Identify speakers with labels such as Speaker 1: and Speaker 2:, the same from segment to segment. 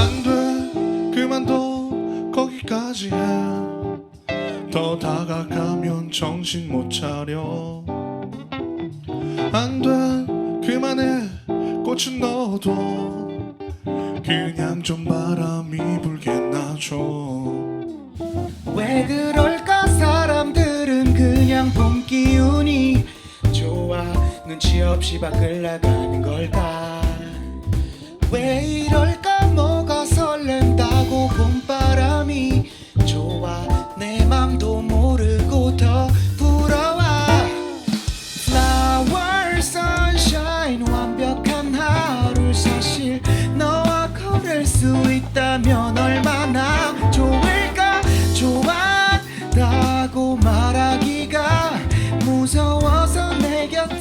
Speaker 1: 안돼. 그만둬. 거기까지 해 더 다가가면 정신 못 차려. 안돼. 그만해. 꽃은 넣어도. 그냥 좀 바람이 불게 놔줘.
Speaker 2: 왜 그럴까? 사람들은 그냥 봄 기운이 좋아. 눈치 없이 밖을 나가는 걸까? 왜 이럴까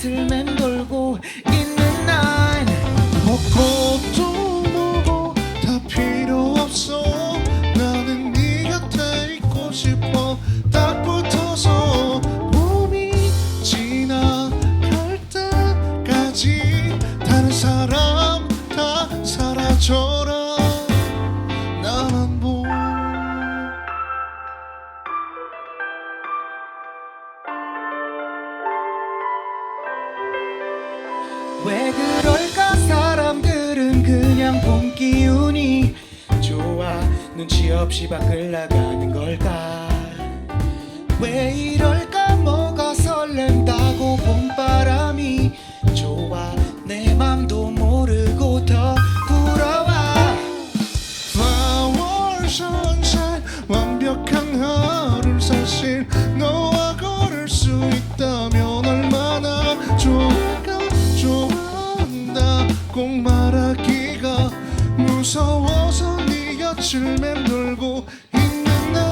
Speaker 2: 내 곁을 맴돌고 있는 난
Speaker 1: 먹고 또 먹고 다 필요 없어. 나는 네 곁에 있고 싶어. 딱 붙어서 봄이 지나갈 때까지 다른 사람 다 사라져
Speaker 2: 봄 기운이 좋아. 눈치 없이 밖을 나가는 걸까? 왜 이럴까? 뭐가 설렌다고 봄바람이 좋아. 내 맘도 모르고 더 불어와.
Speaker 1: Flower 밭을 맴돌고 있는 나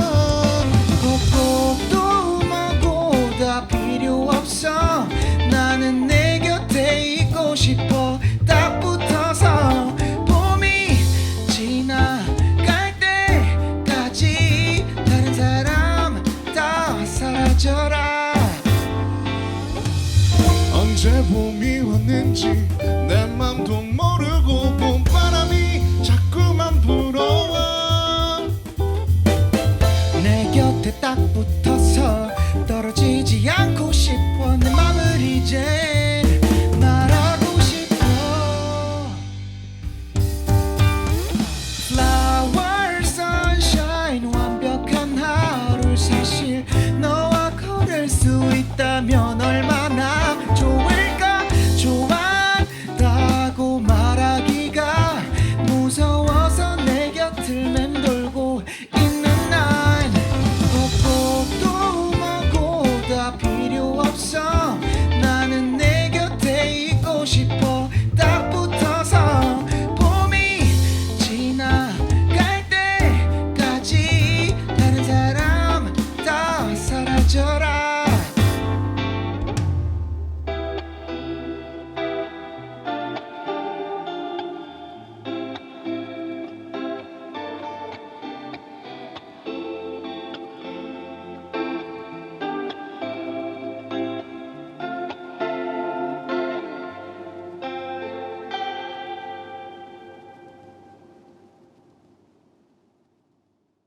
Speaker 1: 꼭꼭도 음하고 다 필요 없어. 나는 내 곁에 있고 싶어. 딱 붙어서 봄이 지나갈 때까지 다른 사람 다
Speaker 2: 사라져라. 언제 봄이 왔는지 내 맘도 모르